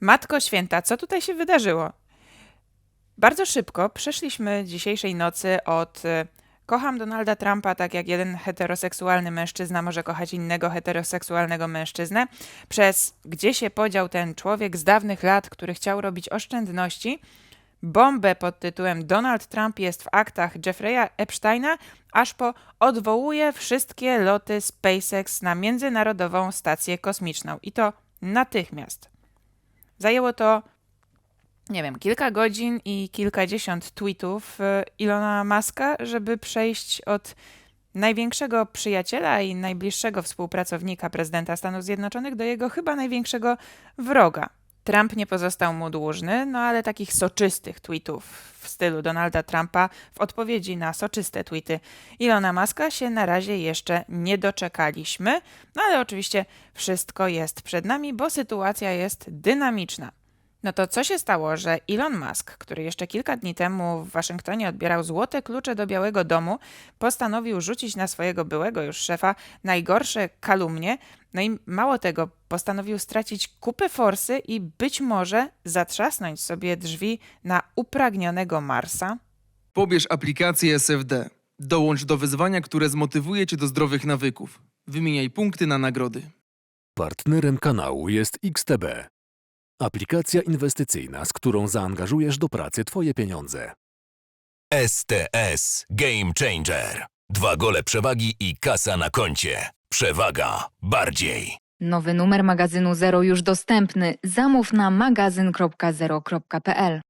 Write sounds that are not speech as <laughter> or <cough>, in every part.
Matko Święta, co tutaj się wydarzyło? Bardzo szybko przeszliśmy dzisiejszej nocy od e, kocham Donalda Trumpa tak jak jeden heteroseksualny mężczyzna może kochać innego heteroseksualnego mężczyznę, przez gdzie się podział ten człowiek z dawnych lat, który chciał robić oszczędności, bombę pod tytułem Donald Trump jest w aktach Jeffrey'a Epsteina, aż po odwołuje wszystkie loty SpaceX na międzynarodową stację kosmiczną i to natychmiast. Zajęło to, nie wiem, kilka godzin i kilkadziesiąt tweetów e, Ilona Maska, żeby przejść od największego przyjaciela i najbliższego współpracownika prezydenta Stanów Zjednoczonych do jego chyba największego wroga. Trump nie pozostał mu dłużny, no ale takich soczystych tweetów w stylu Donalda Trumpa w odpowiedzi na soczyste tweety Ilona Maska się na razie jeszcze nie doczekaliśmy, no ale oczywiście wszystko jest przed nami, bo sytuacja jest dynamiczna. No to co się stało, że Elon Musk, który jeszcze kilka dni temu w Waszyngtonie odbierał złote klucze do Białego Domu, postanowił rzucić na swojego byłego już szefa najgorsze kalumnie, no i mało tego, postanowił stracić kupę forsy i być może zatrzasnąć sobie drzwi na upragnionego Marsa? Pobierz aplikację SFD. Dołącz do wyzwania, które zmotywuje cię do zdrowych nawyków. Wymieniaj punkty na nagrody. Partnerem kanału jest XTB. Aplikacja inwestycyjna, z którą zaangażujesz do pracy Twoje pieniądze. STS Game Changer. Dwa gole przewagi i kasa na koncie. Przewaga bardziej. Nowy numer magazynu Zero już dostępny. Zamów na magazyn.zero.pl.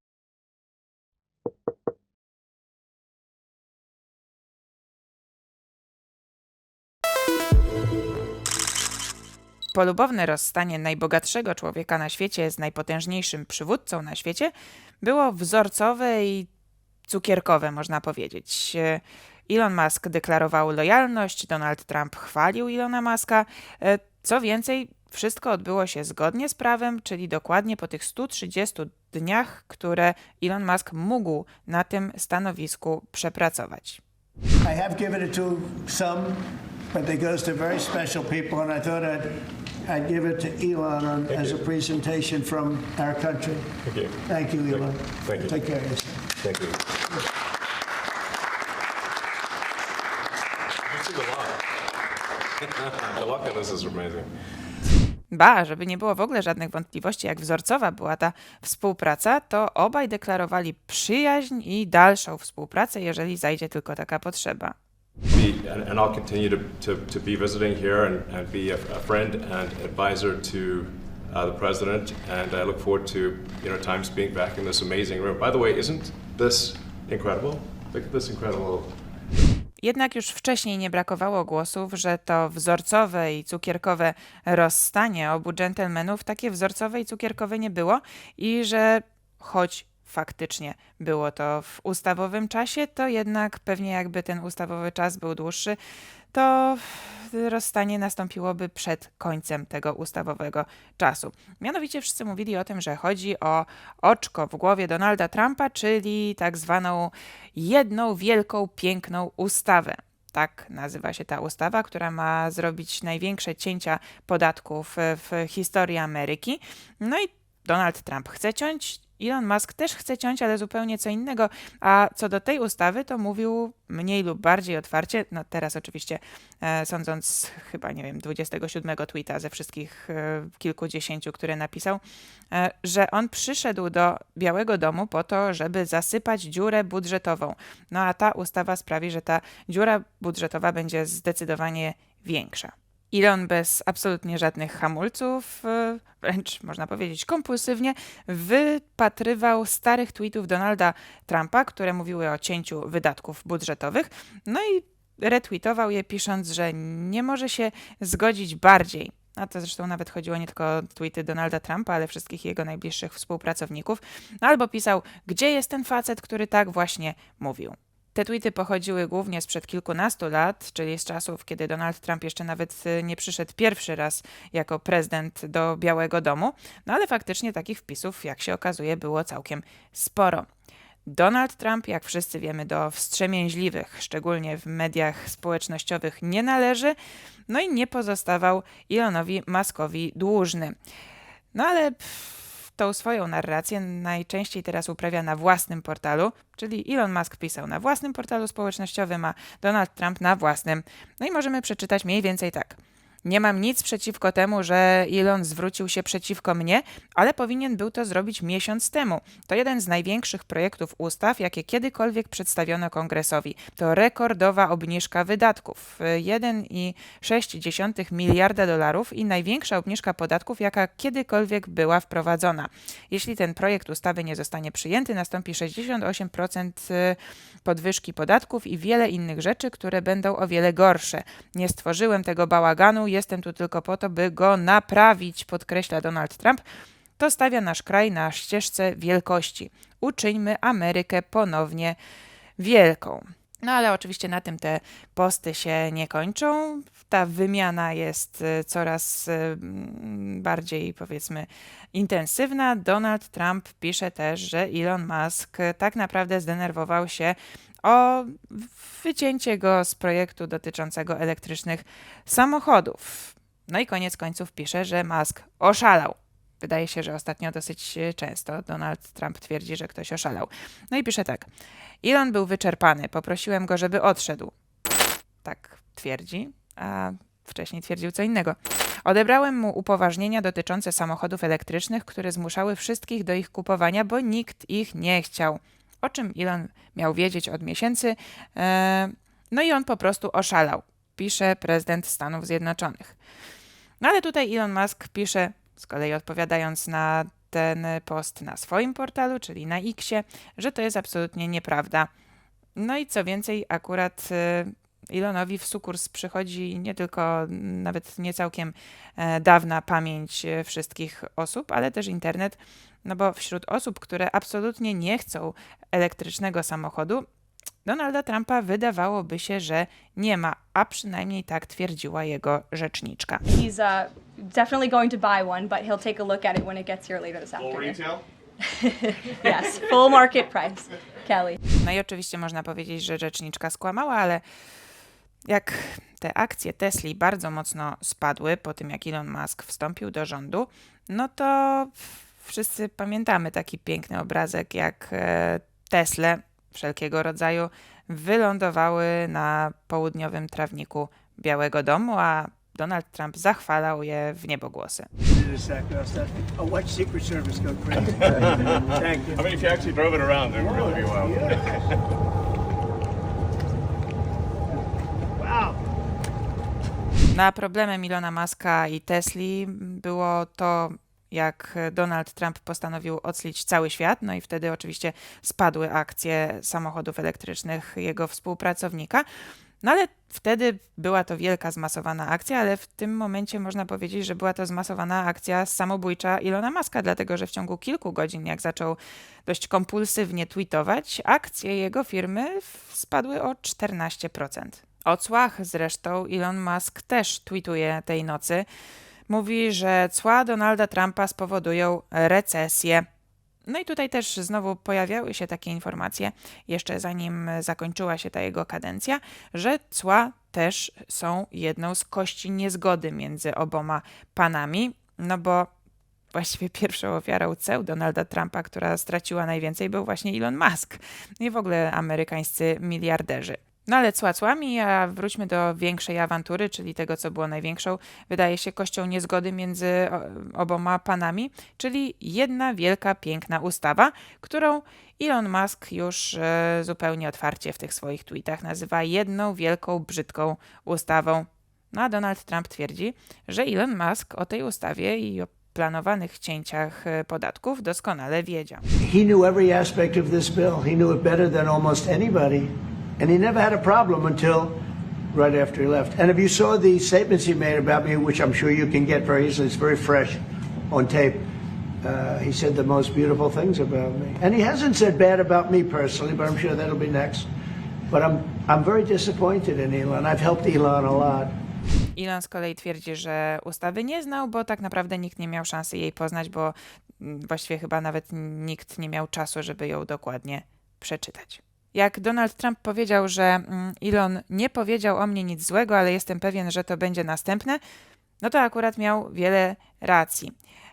Polubowne rozstanie najbogatszego człowieka na świecie z najpotężniejszym przywódcą na świecie było wzorcowe i cukierkowe, można powiedzieć. Elon Musk deklarował lojalność, Donald Trump chwalił Elona Muska. E, Co więcej, wszystko odbyło się zgodnie z prawem, czyli dokładnie po tych 130 dniach, które Elon Musk mógł na tym stanowisku przepracować. I have given it to some, but it goes to very special people, and I thought I'd, I'd give it to Elon on, as a presentation from our country. Thank you. Thank you, Elon. Thank you. Take care of yourself. Thank you. This is a lot. the luck in this is amazing. Ba, żeby nie było w ogóle żadnych wątpliwości, jak wzorcowa była ta współpraca, to obaj deklarowali przyjaźń i dalszą współpracę, jeżeli zajdzie tylko taka potrzeba. Be, and, and I'll continue to, to, to be visiting here and, and be a, a friend and advisor to uh, the president. And I look forward to you know time spent back in this amazing room. By the way, isn't this incredible? Look at this incredible Jednak już wcześniej nie brakowało głosów, że to wzorcowe i cukierkowe rozstanie obu dżentelmenów takie wzorcowe i cukierkowe nie było i że choć faktycznie było to w ustawowym czasie, to jednak pewnie jakby ten ustawowy czas był dłuższy, to rozstanie nastąpiłoby przed końcem tego ustawowego czasu. Mianowicie wszyscy mówili o tym, że chodzi o oczko w głowie Donalda Trumpa, czyli tak zwaną jedną wielką, piękną ustawę. Tak nazywa się ta ustawa, która ma zrobić największe cięcia podatków w historii Ameryki. No i Donald Trump chce ciąć, Elon Musk też chce ciąć, ale zupełnie co innego. A co do tej ustawy, to mówił mniej lub bardziej otwarcie, no teraz oczywiście e, sądząc chyba, nie wiem, 27 tweeta ze wszystkich e, kilkudziesięciu, które napisał, e, że on przyszedł do Białego Domu po to, żeby zasypać dziurę budżetową. No a ta ustawa sprawi, że ta dziura budżetowa będzie zdecydowanie większa. Elon bez absolutnie żadnych hamulców, e, wręcz można powiedzieć kompulsywnie, wypatrywał starych tweetów Donalda Trumpa, które mówiły o cięciu wydatków budżetowych, no i retweetował je, pisząc, że nie może się zgodzić bardziej. A to zresztą nawet chodziło nie tylko o tweety Donalda Trumpa, ale wszystkich jego najbliższych współpracowników. No albo pisał, gdzie jest ten facet, który tak właśnie mówił. Te tweety pochodziły głównie sprzed kilkunastu lat, czyli z czasów, kiedy Donald Trump jeszcze nawet y, nie przyszedł pierwszy raz jako prezydent do Białego Domu, no ale faktycznie takich wpisów, jak się okazuje, było całkiem sporo. Donald Trump, jak wszyscy wiemy, do wstrzemięźliwych, szczególnie w mediach społecznościowych, nie należy, no i nie pozostawał Elonowi Muskowi dłużny. No ale pff, tą swoją narrację najczęściej teraz uprawia na własnym portalu, czyli Elon Musk pisał na własnym portalu społecznościowym, a Donald Trump na własnym. No i możemy przeczytać mniej więcej tak. Nie mam nic przeciwko temu, że Elon zwrócił się przeciwko mnie, ale powinien był to zrobić miesiąc temu. To jeden z największych projektów ustaw, jakie kiedykolwiek przedstawiono kongresowi. To rekordowa obniżka wydatków 1,6 miliarda dolarów i największa obniżka podatków, jaka kiedykolwiek była wprowadzona. Jeśli ten projekt ustawy nie zostanie przyjęty, nastąpi 68% podwyżki podatków i wiele innych rzeczy, które będą o wiele gorsze. Nie stworzyłem tego bałaganu, jestem tu tylko po to, by go naprawić, podkreśla Donald Trump. To stawia nasz kraj na ścieżce wielkości. Uczyńmy Amerykę ponownie wielką. No ale oczywiście na tym te posty się nie kończą. Ta wymiana jest y, coraz y, mm, bardziej, powiedzmy, intensywna. Donald Trump pisze też, że Elon Musk tak naprawdę zdenerwował się o wycięcie go z projektu dotyczącego elektrycznych samochodów. No i koniec końców pisze, że Musk oszalał. Wydaje się, że ostatnio dosyć e, często Donald Trump twierdzi, że ktoś oszalał. No i pisze tak. Elon był wyczerpany. Poprosiłem go, żeby odszedł. Tak twierdzi, a wcześniej twierdził co innego. Odebrałem mu upoważnienia dotyczące samochodów elektrycznych, które zmuszały wszystkich do ich kupowania, bo nikt ich nie chciał. O czym Elon miał wiedzieć od miesięcy. E, no i on po prostu oszalał, pisze prezydent Stanów Zjednoczonych. No ale tutaj Elon Musk pisze, z kolei odpowiadając na ten post na swoim portalu, czyli na Xie, że to jest absolutnie nieprawda. No i co więcej, akurat Elonowi w sukurs przychodzi nie tylko nawet nie całkiem e, dawna pamięć e, wszystkich osób, ale też internet, no bo wśród osób, które absolutnie nie chcą elektrycznego samochodu, Donalda Trumpa wydawałoby się, że nie ma, a przynajmniej tak twierdziła jego rzeczniczka. He's uh, definitely going to buy one, but he'll take a look at it when it gets here later this afternoon. retail? <laughs> Yes, full market price. Kelly. No i oczywiście można powiedzieć, że rzeczniczka skłamała, ale jak te akcje Tesli bardzo mocno spadły po tym, jak Elon Musk wstąpił do rządu, no to wszyscy pamiętamy taki piękny obrazek, jak e, Tesle wszelkiego rodzaju wylądowały na południowym trawniku Białego Domu, a Donald Trump zachwalał je w niebogłosy. <laughs> I mean, if you actually drove it around, it would really be wild. Na problemem Ilona Maska i Tesli było to, jak Donald Trump postanowił oclić cały świat, no i wtedy oczywiście spadły akcje samochodów elektrycznych jego współpracownika. No ale wtedy była to wielka zmasowana akcja, ale w tym momencie można powiedzieć, że była to zmasowana akcja samobójcza Ilona Maska, dlatego że w ciągu kilku godzin, jak zaczął dość kompulsywnie tweetować, akcje jego firmy spadły o 14%. O cłach zresztą Elon Musk też tweetuje tej nocy. Mówi, że cła Donalda Trumpa spowodują recesję. No i tutaj też znowu pojawiały się takie informacje, jeszcze zanim zakończyła się ta jego kadencja, że cła też są jedną z kości niezgody między oboma panami, no bo właściwie pierwszą ofiarą ceł Donalda Trumpa, która straciła najwięcej, był właśnie Elon Musk i w ogóle amerykańscy miliarderzy. No ale cła cłami, a wróćmy do większej awantury, czyli tego, co było największą, wydaje się, kością niezgody między oboma panami, czyli jedna wielka, piękna ustawa, którą Elon Musk już e, zupełnie otwarcie w tych swoich tweetach nazywa jedną wielką, brzydką ustawą. No a Donald Trump twierdzi, że Elon Musk o tej ustawie i o planowanych cięciach e, podatków doskonale wiedział. He knew every aspect of this bill. He knew it better than almost anybody. And he never had a problem until right after he left. And if you saw the statements he made about me, which I'm sure you can get very easily, it's very fresh on tape. Uh, he said the most beautiful things about me. And he hasn't said bad about me personally, but I'm sure that'll be next. But I'm, I'm very disappointed in Elon. I've helped Elon a lot. Elon z kolei twierdzi, że ustawy nie znał, bo tak naprawdę nikt nie miał szansy jej poznać, bo mm, właściwie chyba nawet nikt nie miał czasu, żeby ją dokładnie przeczytać. Jak Donald Trump powiedział, że mm, Elon nie powiedział o mnie nic złego, ale jestem pewien, że to będzie następne, no to akurat miał wiele racji.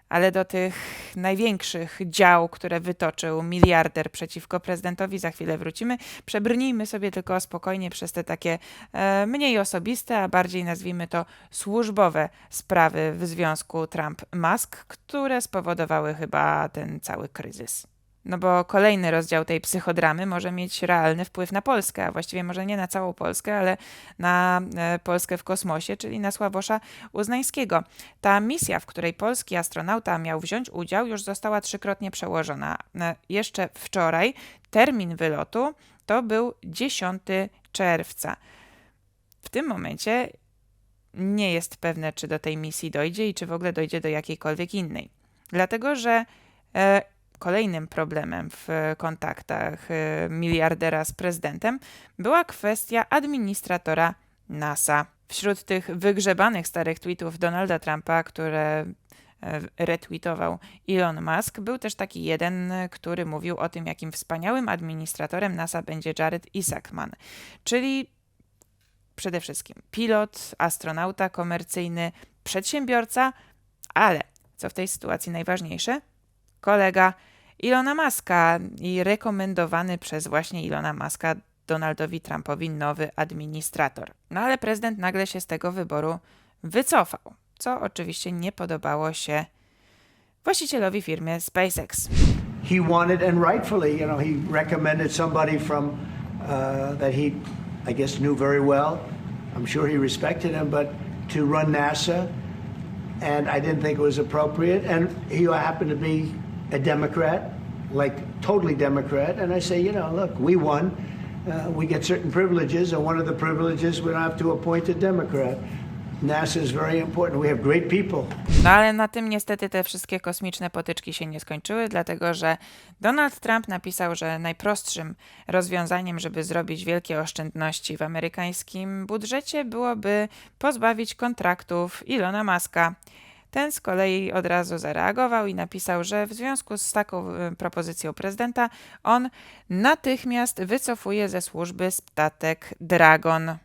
Ale do tych największych dział, które wytoczył miliarder przeciwko prezydentowi, za chwilę wrócimy. Przebrnijmy sobie tylko spokojnie przez te takie e, mniej osobiste, a bardziej nazwijmy to służbowe sprawy w związku Trump-Musk, które spowodowały chyba ten cały kryzys. No bo kolejny rozdział tej psychodramy może mieć realny wpływ na Polskę, a właściwie może nie na całą Polskę, ale na e, Polskę w kosmosie, czyli na Sławosza Uznańskiego. Ta misja, w której polski astronauta miał wziąć udział, już została trzykrotnie przełożona. E, Jeszcze wczoraj termin wylotu to był 10 czerwca. W tym momencie nie jest pewne, czy do tej misji dojdzie i czy w ogóle dojdzie do jakiejkolwiek innej. Dlatego, że e, kolejnym problemem w kontaktach e, miliardera z prezydentem była kwestia administratora NASA. Wśród tych wygrzebanych starych tweetów Donalda Trumpa, które e, retweetował Elon Musk, był też taki jeden, który mówił o tym, jakim wspaniałym administratorem NASA będzie Jared Isaacman, czyli przede wszystkim pilot, astronauta komercyjny, przedsiębiorca, ale co w tej sytuacji najważniejsze, kolega Ilona Maska i rekomendowany przez właśnie Ilona Maska Donaldowi Trumpowi nowy administrator. No ale prezydent nagle się z tego wyboru wycofał, co oczywiście nie podobało się właścicielowi firmy SpaceX. he wanted, and rightfully, you know, he recommended somebody from uh, that he, I guess, knew very well. I'm sure he respected him, but to run NASA, and I didn't think it was appropriate. And he happened to be a Democrat, like totally Democrat. And I say, you know, look, we won. Uh, we get certain privileges, and one of the privileges we don't have to appoint a Democrat. NASA is very important. We have great people. No ale na tym niestety te wszystkie kosmiczne potyczki się nie skończyły, dlatego że Donald Trump napisał, że najprostszym rozwiązaniem, żeby zrobić wielkie oszczędności w amerykańskim budżecie, byłoby pozbawić kontraktów Ilona Maska. Ten z kolei od razu zareagował i napisał, że w związku z taką e, propozycją prezydenta on natychmiast wycofuje ze służby statek Dragon.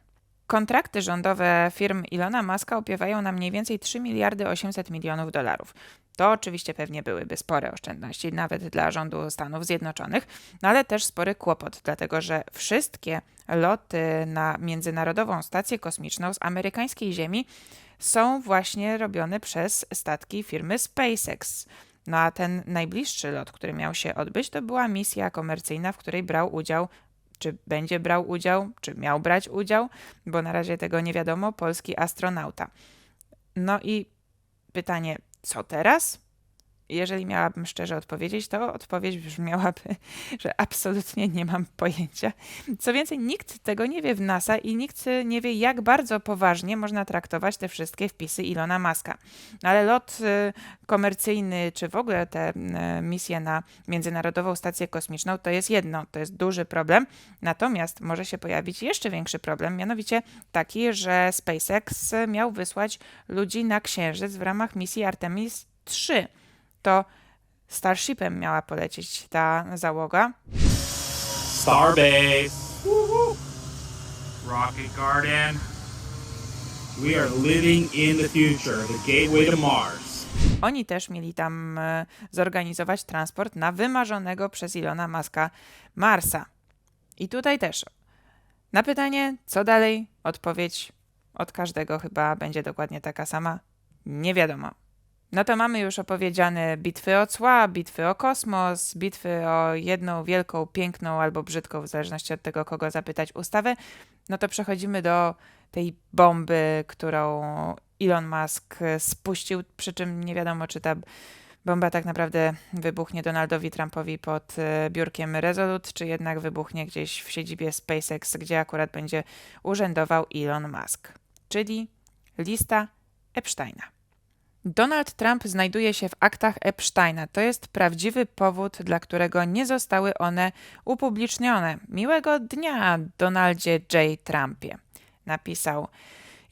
Kontrakty rządowe firm Ilona Maska opiewają na mniej więcej 3 miliardy 800 milionów dolarów. To oczywiście pewnie byłyby spore oszczędności, nawet dla rządu Stanów Zjednoczonych, no ale też spory kłopot, dlatego że wszystkie loty na Międzynarodową Stację Kosmiczną z amerykańskiej ziemi są właśnie robione przez statki firmy SpaceX. No a ten najbliższy lot, który miał się odbyć, to była misja komercyjna, w której brał udział czy będzie brał udział, czy miał brać udział, bo na razie tego nie wiadomo, polski astronauta. No i pytanie, co teraz? Jeżeli miałabym szczerze odpowiedzieć, to odpowiedź brzmiałaby, <laughs> że absolutnie nie mam pojęcia. Co więcej, nikt tego nie wie w NASA i nikt nie wie, jak bardzo poważnie można traktować te wszystkie wpisy Ilona Maska. Ale lot y, komercyjny, czy w ogóle te y, misje na Międzynarodową Stację Kosmiczną, to jest jedno, to jest duży problem. Natomiast może się pojawić jeszcze większy problem, mianowicie taki, że SpaceX miał wysłać ludzi na Księżyc w ramach misji Artemis 3 to Starshipem miała polecieć ta załoga. Starbase. Rocket Garden. We are living in the future, the gateway to Mars. Oni też mieli tam e, zorganizować transport na wymarzonego przez Ilona Maska Marsa. I tutaj też na pytanie, co dalej, odpowiedź od każdego chyba będzie dokładnie taka sama. Nie wiadomo. No to mamy już opowiedziane bitwy o cła, bitwy o kosmos, bitwy o jedną wielką, piękną albo brzydką, w zależności od tego, kogo zapytać, ustawę. No to przechodzimy do tej bomby, którą Elon Musk spuścił, przy czym nie wiadomo, czy ta bomba tak naprawdę wybuchnie Donaldowi Trumpowi pod e, biurkiem Resolute, czy jednak wybuchnie gdzieś w siedzibie SpaceX, gdzie akurat będzie urzędował Elon Musk. Czyli lista Epsteina. Donald Trump znajduje się w aktach Epsteina. To jest prawdziwy powód, dla którego nie zostały one upublicznione. Miłego dnia, Donaldzie J. Trumpie. Napisał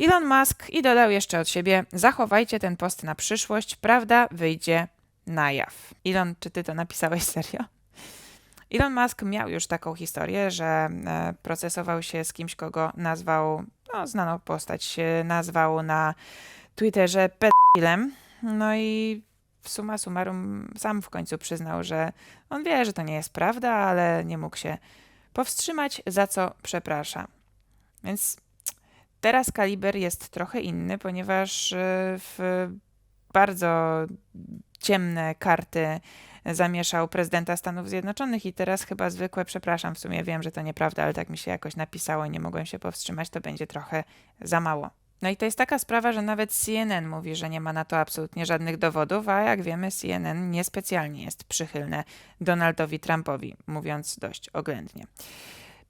Elon Musk i dodał jeszcze od siebie: Zachowajcie ten post na przyszłość, prawda wyjdzie na jaw. Elon, czy ty to napisałeś serio? Elon Musk miał już taką historię, że e, procesował się z kimś, kogo nazwał, no, znaną postać, nazwał na Twitterze pedofilem. No i w summa summarum sam w końcu przyznał, że on wie, że to nie jest prawda, ale nie mógł się powstrzymać, za co przeprasza. Więc teraz kaliber jest trochę inny, ponieważ e, w bardzo ciemne karty zamieszał prezydenta Stanów Zjednoczonych i teraz chyba zwykłe, przepraszam, w sumie wiem, że to nieprawda, ale tak mi się jakoś napisało i nie mogłem się powstrzymać, to będzie trochę za mało. No i to jest taka sprawa, że nawet CNN mówi, że nie ma na to absolutnie żadnych dowodów, a jak wiemy, CNN niespecjalnie jest przychylne Donaldowi Trumpowi, mówiąc dość oględnie.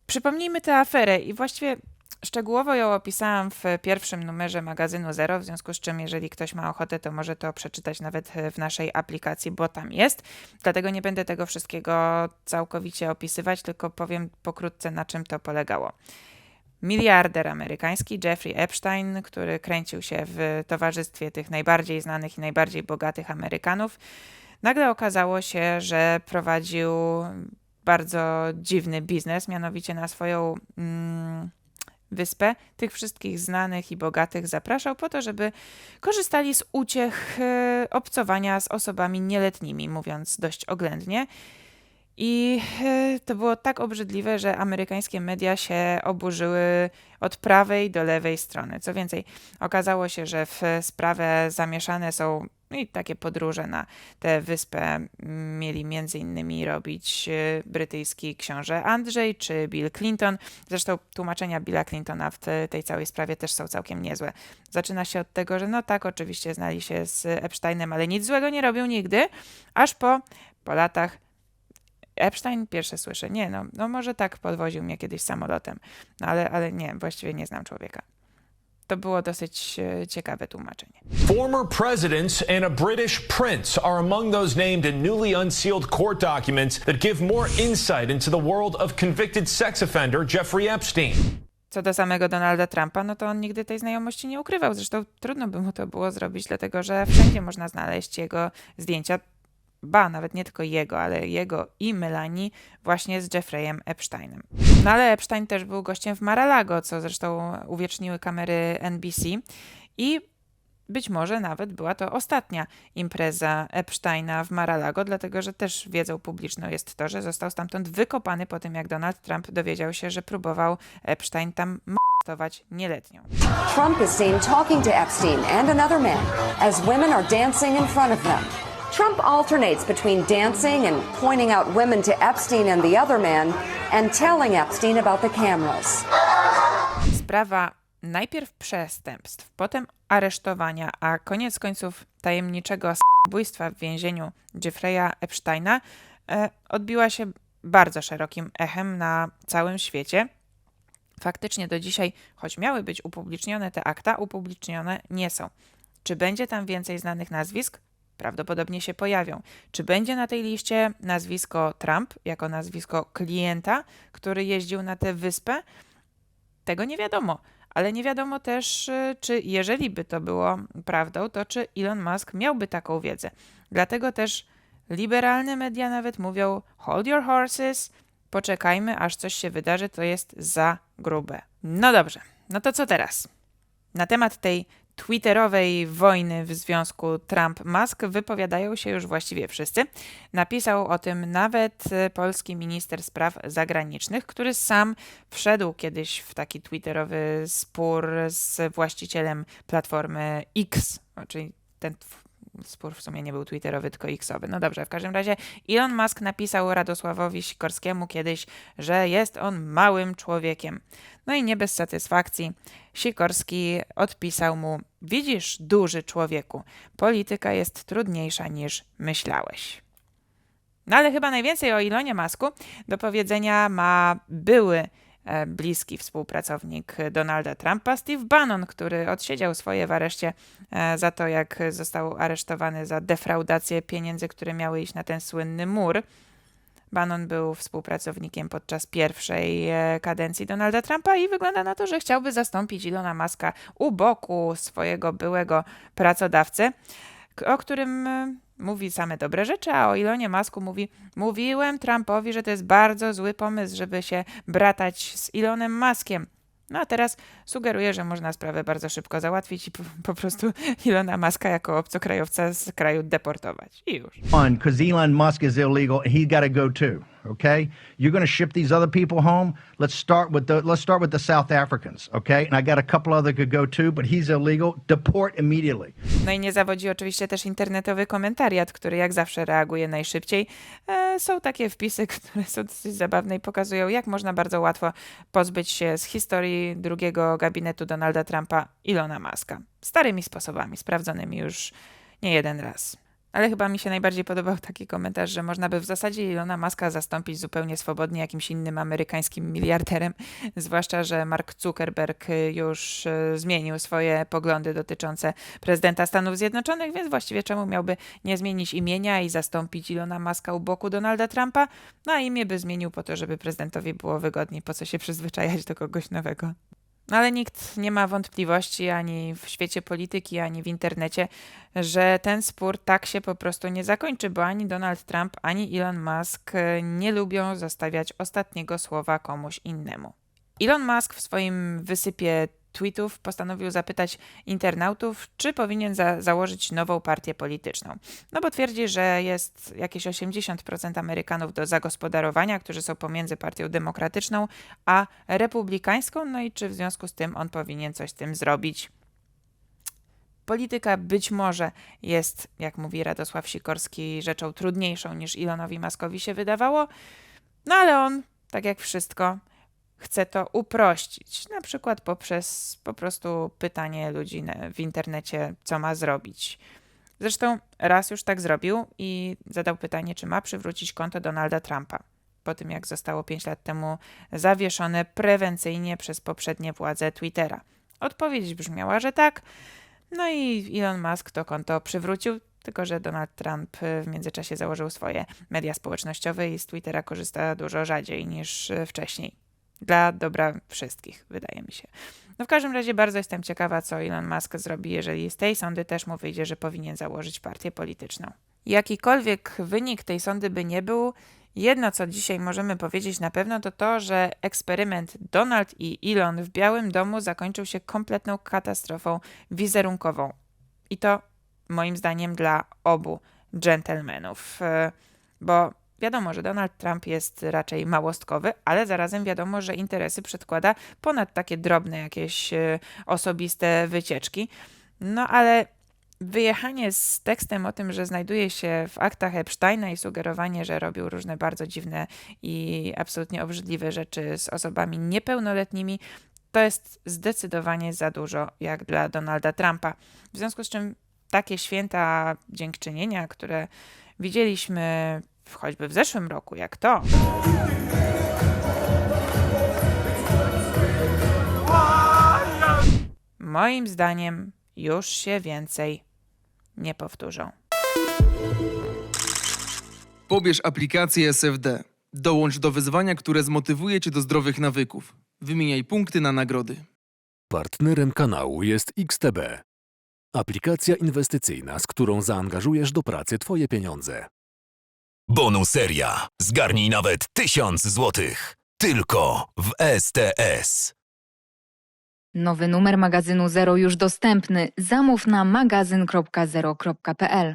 Przypomnijmy tę aferę i właściwie szczegółowo ją opisałam w pierwszym numerze magazynu Zero, w związku z czym jeżeli ktoś ma ochotę, to może to przeczytać nawet w naszej aplikacji, bo tam jest. Dlatego nie będę tego wszystkiego całkowicie opisywać, tylko powiem pokrótce na czym to polegało. Miliarder amerykański Jeffrey Epstein, który kręcił się w towarzystwie tych najbardziej znanych i najbardziej bogatych Amerykanów, nagle okazało się, że prowadził bardzo dziwny biznes, mianowicie na swoją mm, wyspę tych wszystkich znanych i bogatych zapraszał po to, żeby korzystali z uciech e, obcowania z osobami nieletnimi, mówiąc dość oględnie. I e, to było tak obrzydliwe, że amerykańskie media się oburzyły od prawej do lewej strony. Co więcej, okazało się, że w sprawę zamieszane są no i takie podróże na tę wyspę mieli między innymi robić e, brytyjski książę Andrzej czy Bill Clinton. Zresztą tłumaczenia Billa Clintona w te, tej całej sprawie też są całkiem niezłe. Zaczyna się od tego, że no tak, oczywiście znali się z Epsteinem, ale nic złego nie robił nigdy, aż po, po latach Epstein pierwsze słyszę. Nie, no, no może tak podwoził mnie kiedyś samolotem, no ale, ale nie, właściwie nie znam człowieka. To było dosyć e, ciekawe tłumaczenie. Former presidents and a British prince are among those named in newly unsealed court documents that give more insight into the world of convicted sex offender Jeffrey Epstein. Co do samego Donalda Trumpa, no to on nigdy tej znajomości nie ukrywał. Zresztą trudno by mu to było zrobić, dlatego że wszędzie można znaleźć jego zdjęcia. Ba, nawet nie tylko jego, ale jego i Melanie właśnie z Jeffreyem Epsteinem. No ale Epstein też był gościem w Mar-a-Lago, co zresztą uwieczniły kamery NBC i być może nawet była to ostatnia impreza Epsteina w Mar-a-Lago, dlatego że też wiedzą publiczną jest to, że został stamtąd wykopany po tym, jak Donald Trump dowiedział się, że próbował Epstein tam m***tować nieletnią. Trump is seen talking to Epstein and another man as women are dancing in front of them. Trump alternates between dancing and pointing out women to Epstein and the other man and telling Epstein about the cameras. Sprawa najpierw przestępstw, potem aresztowania, a koniec końców tajemniczego zabójstwa w więzieniu Jeffreya Epsteina e, odbiła się bardzo szerokim echem na całym świecie. Faktycznie do dzisiaj, choć miały być upublicznione te akta, upublicznione nie są. Czy będzie tam więcej znanych nazwisk? Prawdopodobnie się pojawią. Czy będzie na tej liście nazwisko Trump jako nazwisko klienta, który jeździł na tę wyspę? Tego nie wiadomo. Ale nie wiadomo też, y, czy jeżeli by to było prawdą, to czy Elon Musk miałby taką wiedzę. Dlatego też liberalne media nawet mówią: hold your horses, poczekajmy, aż coś się wydarzy, to jest za grube. No dobrze, no to co teraz? Na temat tej twitterowej wojny w związku Trump-Musk wypowiadają się już właściwie wszyscy. Napisał o tym nawet e, polski minister spraw zagranicznych, który sam wszedł kiedyś w taki twitterowy spór z właścicielem platformy X, czyli ten spór w sumie nie był twitterowy, tylko xowy. No dobrze, w każdym razie Elon Musk napisał Radosławowi Sikorskiemu kiedyś, że jest on małym człowiekiem. No i nie bez satysfakcji Sikorski odpisał mu: Widzisz, duży człowieku, polityka jest trudniejsza niż myślałeś. No ale chyba najwięcej o Ilonie Masku do powiedzenia ma były bliski współpracownik Donalda Trumpa, Steve Bannon, który odsiedział swoje w areszcie e, za to, jak został aresztowany za defraudację pieniędzy, które miały iść na ten słynny mur. Bannon był współpracownikiem podczas pierwszej e, kadencji Donalda Trumpa i wygląda na to, że chciałby zastąpić Ilona Maska u boku swojego byłego pracodawcy o którym e, mówi same dobre rzeczy, a o Ilonie Masku mówi: Mówiłem Trumpowi, że to jest bardzo zły pomysł, żeby się bratać z Ilonem Maskiem. No a teraz sugeruje, że można sprawę bardzo szybko załatwić i po, po prostu Ilona Maska jako obcokrajowca z kraju deportować. I już. Elon Musk is illegal, he got to go too. Okay, you're going to ship these other people home. Let's start with the let's start with the South Africans. Okay, and I got a couple other could go too, but he's illegal. Deport immediately. No i nie zawodzi oczywiście też internetowy komentariat, który jak zawsze reaguje najszybciej. E, są takie wpisy, <laughs> które są dosyć zabawne i pokazują, jak można bardzo łatwo pozbyć się z historii drugiego gabinetu Donalda Trumpa Ilona Maska. Starymi sposobami, sprawdzonymi już nie jeden raz. Ale chyba mi się najbardziej podobał taki komentarz, że można by w zasadzie Ilona Maska zastąpić zupełnie swobodnie jakimś innym amerykańskim miliarderem, zwłaszcza, że Mark Zuckerberg już y, zmienił swoje poglądy dotyczące prezydenta Stanów Zjednoczonych, więc właściwie czemu miałby nie zmienić imienia i zastąpić Ilona Maska u boku Donalda Trumpa? No a imię by zmienił po to, żeby prezydentowi było wygodniej, po co się przyzwyczajać do kogoś nowego. Ale nikt nie ma wątpliwości ani w świecie polityki, ani w internecie, że ten spór tak się po prostu nie zakończy, bo ani Donald Trump, ani Elon Musk e, nie lubią zostawiać ostatniego słowa komuś innemu. Elon Musk w swoim wysypie tweetów postanowił zapytać internautów, czy powinien za założyć nową partię polityczną. No bo twierdzi, że jest jakieś 80% Amerykanów do zagospodarowania, którzy są pomiędzy partią demokratyczną a republikańską, no i czy w związku z tym on powinien coś z tym zrobić. Polityka być może jest, jak mówi Radosław Sikorski, rzeczą trudniejszą niż Elonowi Muskowi się wydawało, no ale on, tak jak wszystko, chce to uprościć, na przykład poprzez po prostu pytanie ludzi w internecie, co ma zrobić. Zresztą raz już tak zrobił i zadał pytanie, czy ma przywrócić konto Donalda Trumpa, po tym jak zostało 5 lat temu zawieszone prewencyjnie przez poprzednie władze Twittera. Odpowiedź brzmiała, że tak. No i Elon Musk to konto przywrócił, tylko że Donald Trump y, w międzyczasie założył swoje media społecznościowe i z Twittera korzysta dużo rzadziej niż y, wcześniej. Dla dobra wszystkich, wydaje mi się. No w każdym razie bardzo jestem ciekawa, co Elon Musk zrobi, jeżeli z tej sądy też mu wyjdzie, że powinien założyć partię polityczną. Jakikolwiek wynik tej sądy by nie był, jedno co dzisiaj możemy powiedzieć na pewno to to, że eksperyment Donald i Elon w Białym Domu zakończył się kompletną katastrofą wizerunkową. I to moim zdaniem dla obu dżentelmenów. E, Bo wiadomo, że Donald Trump jest raczej małostkowy, ale zarazem wiadomo, że interesy przedkłada ponad takie drobne jakieś e, osobiste wycieczki. No ale wyjechanie z tekstem o tym, że znajduje się w aktach Epsteina i sugerowanie, że robił różne bardzo dziwne i absolutnie obrzydliwe rzeczy z osobami niepełnoletnimi, to jest zdecydowanie za dużo jak dla Donalda Trumpa. W związku z czym takie święta dziękczynienia, które widzieliśmy choćby w zeszłym roku, jak to. Moim zdaniem już się więcej nie powtórzą. Pobierz aplikację SFD. Dołącz do wyzwania, które zmotywuje cię do zdrowych nawyków. Wymieniaj punkty na nagrody. Partnerem kanału jest XTB. Aplikacja inwestycyjna, z którą zaangażujesz do pracy Twoje pieniądze. Bonuseria. Zgarnij nawet 1000 złotych. Tylko w STS. Nowy numer magazynu Zero już dostępny. Zamów na magazyn.zero.pl.